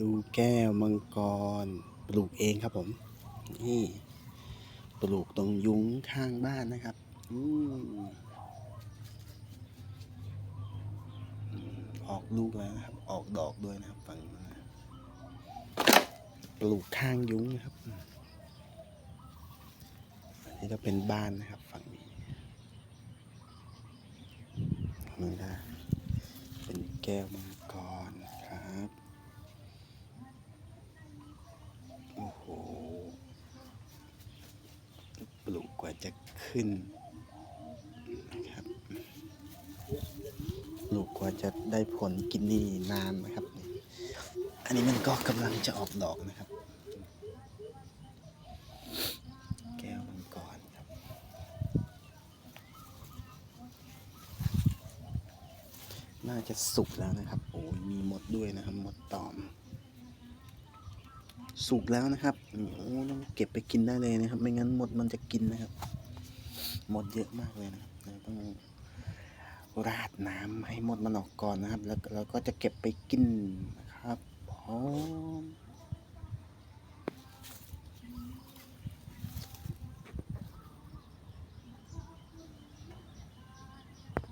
ดูแก้วมังกร ปลูกเองครับผม นี่ ปลูกตรงยุ้งข้างบ้านนะครับ อืออกลูกแล้วนะครับ ออกดอกด้วยนะครับฝั่งนู้นนะปลูกข้างยุ้งนะครับ อันนี้ก็เป็นบ้านนะครับ ฝั่งนี้นี่นะเป็นแก้วมังกรครับ โอ้โห ปลูกก ว่าจะขึ้นนะครับลูกกว่าจะได้ผลกินนี่นานนะครับ อันนี้มันก็กำลังจะออกดอกนะครับ แก้วมังกรครับน่าจะสุกแล้วนะครับ โอ้ยมีหมดด้วยนะครับหมดตอม สุกแล้วนะครับโอ้ต้องเก็บไปกินได้เลยนะครับ ไม่งั้นหมดมันจะกินนะครับ หมดเยอะมากเลยนะครับเราต้องราดน้ำให้หมดมันออกก่อนนะครับ แล้วเราก็จะเก็บไปกิน